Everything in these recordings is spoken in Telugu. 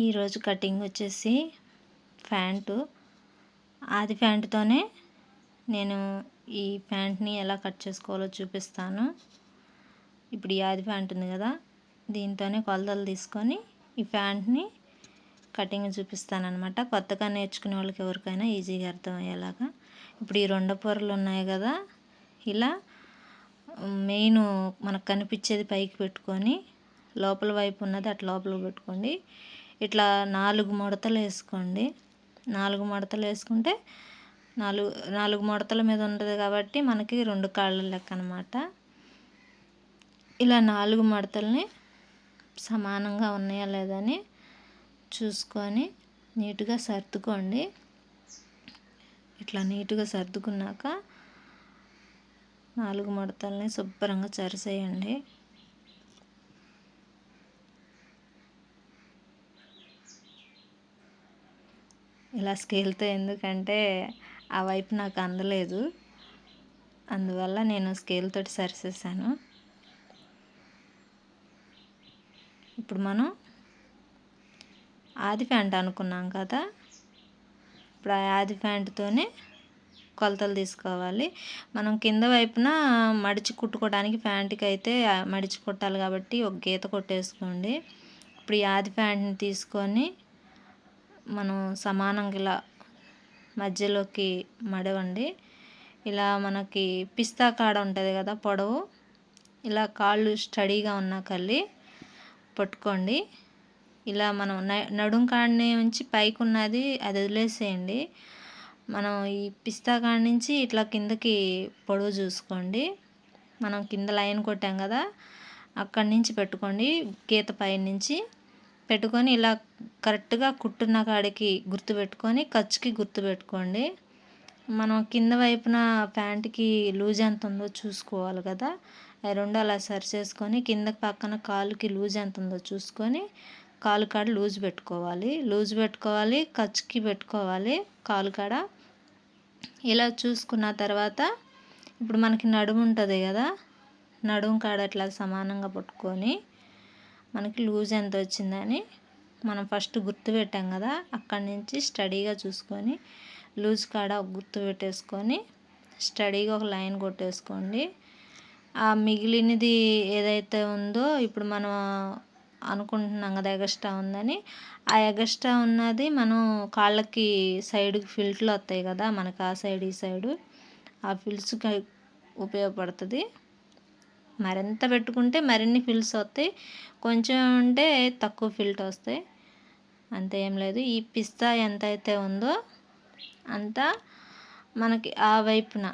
ఈరోజు కటింగ్ వచ్చేసి ప్యాంటు. ఆది ప్యాంటుతోనే నేను ఈ ప్యాంట్ని ఎలా కట్ చేసుకోవాలో చూపిస్తాను. ఇప్పుడు ఈ ఆది ప్యాంట్ ఉంది కదా దీంతోనే కొలతలు తీసుకొని ఈ ప్యాంట్ని కటింగ్ చూపిస్తాను అనమాట కొత్తగా నేర్చుకునే వాళ్ళకి ఎవరికైనా ఈజీగా అర్థమయ్యేలాగా. ఇప్పుడు ఈ రెండు పొరలు ఉన్నాయి కదా ఇలా మెయిన్ మనకు కనిపించేది పైకి పెట్టుకొని లోపల వైపు ఉన్నది అట్లా లోపల పెట్టుకోండి. ఇట్లా నాలుగు ముడతలు వేసుకోండి. నాలుగు ముడతలు వేసుకుంటే నాలుగు నాలుగు ముడతల మీద ఉంటుంది కాబట్టి మనకి రెండు కాళ్ళ లెక్క అనమాట ఇలా నాలుగు మడతల్ని సమానంగా ఉన్నాయా లేదని చూసుకొని నీట్గా సర్దుకోండి. ఇట్లా నీట్గా సర్దుకున్నాక నాలుగు మడతల్ని శుభ్రంగా చరిసేయండి. ఇలా స్కేల్తో ఎందుకంటే ఆ వైపు నాకు అందలేదు. అందువల్ల నేను స్కేల్ తోటి సరిచేసాను ఇప్పుడు మనం ఆది ప్యాంట్ అనుకున్నాం కదా. ఇప్పుడు ఆ ఆది ప్యాంటుతోనే కొలతలు తీసుకోవాలి. మనం కింద వైపున మడిచి కుట్టుకోవడానికి ప్యాంట్కి అయితే మడిచి కుట్టాలి కాబట్టి ఒక గీత కొట్టేసుకోండి. ఇప్పుడు ఈ ఆది ప్యాంట్ని తీసుకొని మనం సమానంగా ఇలా మధ్యలోకి మడవండి. ఇలా మనకి పిస్తా కాడ ఉంటుంది కదా పొడవు ఇలా కాళ్ళు స్టడీగా ఉన్న కల్లి పట్టుకోండి. ఇలా మనం నడుం కాడిని ఉంచి పైకి ఉన్నది అది వదిలేసేయండి. మనం ఈ పిస్తా కాడ నుంచి ఇట్లా కిందకి పొడవు చూసుకోండి. మనం కింద లైన్ కొట్టాం కదా అక్కడి నుంచి పెట్టుకోండి గీత పై నుంచి పెట్టుకొని ఇలా కరెక్ట్గా కుట్టున్న కాడికి గుర్తుపెట్టుకొని ఖర్చుకి గుర్తుపెట్టుకోండి మనం కింద వైపున ప్యాంట్కి లూజ్ ఎంత ఉందో చూసుకోవాలి కదా. రెండు అలా సరి చేసుకొని కింద పక్కన కాలుకి లూజ్ ఎంత ఉందో చూసుకొని కాలు కాడ లూజ్ పెట్టుకోవాలి. లూజ్ పెట్టుకోవాలి ఖర్చుకి పెట్టుకోవాలి కాలు కాడ. ఇలా చూసుకున్న తర్వాత ఇప్పుడు మనకి నడుము ఉంటుంది కదా. నడుము కాడ అట్లా సమానంగా పట్టుకొని మనకి లూజ్ ఎంత వచ్చిందని మనం ఫస్ట్ గుర్తు పెట్టాం కదా అక్కడి నుంచి స్టడీగా చూసుకొని లూజ్ కాడ గుర్తు పెట్టేసుకొని స్టడీగా ఒక లైన్ కొట్టేసుకోండి. ఆ మిగిలినది ఏదైతే ఉందో ఇప్పుడు మనం అనుకుంటున్నాం కదా ఎగస్ట్రా ఉందని ఆ ఎగస్ట్రా ఉన్నది మనం కాళ్ళకి సైడ్కి ఫిల్ట్లు వస్తాయి కదా మనకు ఆ సైడ్ ఈ సైడు ఆ ఫిల్స్కి ఉపయోగపడుతుంది. మరింత పెట్టుకుంటే మరిన్ని ఫిల్స్ వస్తాయి. కొంచెం ఉంటే తక్కువ ఫిల్ట్ వస్తాయి. అంతే ఏం లేదు. ఈ పిస్తా ఎంత అయితే ఉందో అంతా మనకి ఆ వైపున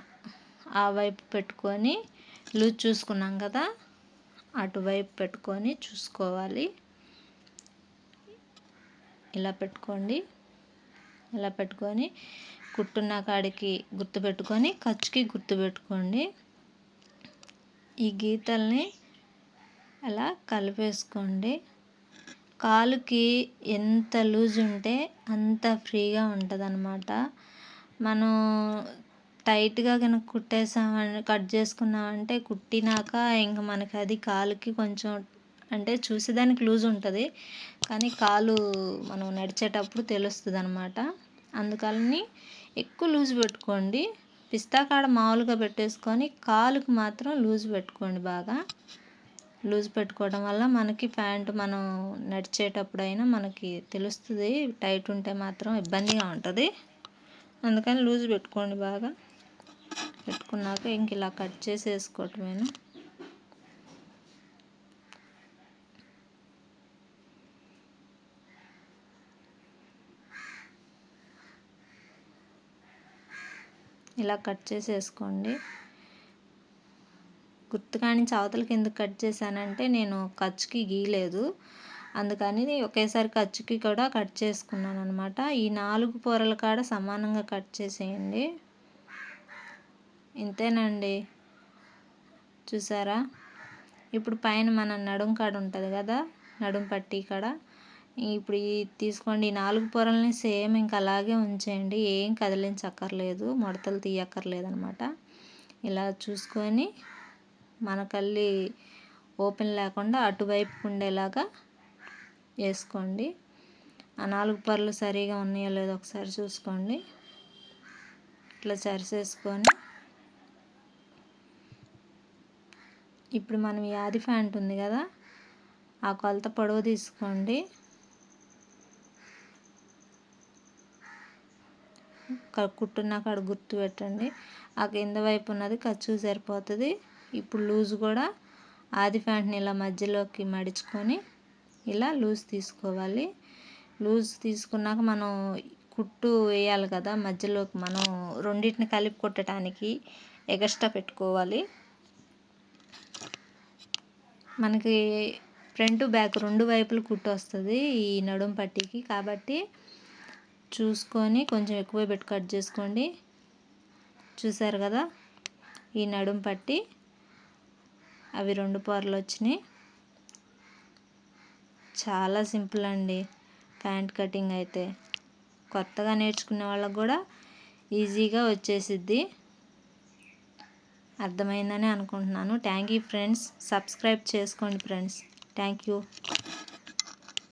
ఆ వైపు పెట్టుకొని లూజ్ చూసుకున్నాం కదా అటువైపు పెట్టుకొని చూసుకోవాలి. ఇలా పెట్టుకోండి. ఇలా పెట్టుకొని కుట్టున్న కాడికి గుర్తుపెట్టుకొని ఖర్చుకి గుర్తుపెట్టుకోండి. ఈ గీతల్ని అలా కలిపేసుకోండి. కాలుకి ఎంత లూజ్ ఉంటే అంత ఫ్రీగా ఉంటుంది అనమాట మనం టైట్గా కనుక కుట్టేసామని కట్ చేసుకున్నామంటే కుట్టినాక ఇంక మనకి అది కాలుకి కొంచెం అంటే చూసేదానికి లూజ్ ఉంటుంది. కానీ కాలు మనం నడిచేటప్పుడు తెలుస్తుంది అనమాట అందుకని ఎక్కువ లూజ్ పెట్టుకోండి. పిస్తా కాడ మామూలుగా పెట్టేసుకొని కాలుకి మాత్రం లూజ్ పెట్టుకోండి బాగా. లూజ్ పెట్టుకోవడం వల్ల మనకి ప్యాంటు మనం నడిచేటప్పుడైనా మనకి తెలుస్తుంది టైట్ ఉంటే మాత్రం ఇబ్బందిగా ఉంటుంది. అందుకని లూజ్ పెట్టుకోండి బాగా. పెట్టుకున్నాక ఇంక ఇలా కట్ చేసి ఇలా కట్ చేసేసుకోండి. వేసుకోండి గుర్తుగా నుంచి అవతలకి ఎందుకు కట్ చేశానంటే నేను ఖర్చుకి గీయలేదు. అందుకని ఒకేసారి ఖర్చుకి కూడా కట్ చేసుకున్నాను అనమాట ఈ నాలుగు పొరల కాడ సమానంగా కట్ చేసేయండి. ఇంతేనండి. చూసారా? ఇప్పుడు పైన మన నడుం కాడ ఉంటుంది కదా? నడుం పట్టి కాడ. ఇప్పుడు ఈ తీసుకోండి ఈ నాలుగు పొరల్ని సేమ్ ఇంకా అలాగే ఉంచేయండి. ఏం కదిలించక్కర్లేదు ముడతలు తీయక్కర్లేదు అనమాట ఇలా చూసుకొని మనకల్లి ఓపెన్ లేకుండా అటువైపు ఉండేలాగా వేసుకోండి. ఆ నాలుగు పొరలు సరిగా ఉన్నాయో లేదో ఒకసారి చూసుకోండి. ఇట్లా సరిసేసుకొని ఇప్పుడు మనం యాది ఫ్యాంట్ ఉంది కదా ఆ కొలత పొడవు తీసుకోండి. కుట్టున్న కాడ గుర్తు పెట్టండి. ఆ కింద వైపు ఉన్నది ఖర్చు సరిపోతుంది. ఇప్పుడు లూజ్ కూడా ఆది ప్యాంట్ని ఇలా మధ్యలోకి మడుచుకొని ఇలా లూజ్ తీసుకోవాలి. లూజ్ తీసుకున్నాక మనం కుట్టు వేయాలి కదా మధ్యలోకి మనం రెండింటిని కలిపి కుట్టడానికి ఎగస్ట్రా పెట్టుకోవాలి. మనకి ఫ్రంట్ బ్యాక్ రెండు వైపులు కుట్టు వస్తుంది ఈ నడుం పట్టీకి. కాబట్టి చూసుకొని కొంచెం ఎక్కువ పెట్టి కట్ చేసుకోండి. చూసారు కదా? ఈ నడుం పట్టి అవి రెండు పొరలు వచ్చినాయి. చాలా సింపుల్ అండి ప్యాంట్ కటింగ్ అయితే. కొత్తగా నేర్చుకునే వాళ్ళకు కూడా ఈజీగా వచ్చేసిద్ది. అర్థమైందని అనుకుంటున్నాను. థ్యాంక్ యూ ఫ్రెండ్స్ సబ్స్క్రైబ్ చేసుకోండి ఫ్రెండ్స్ థ్యాంక్ యూ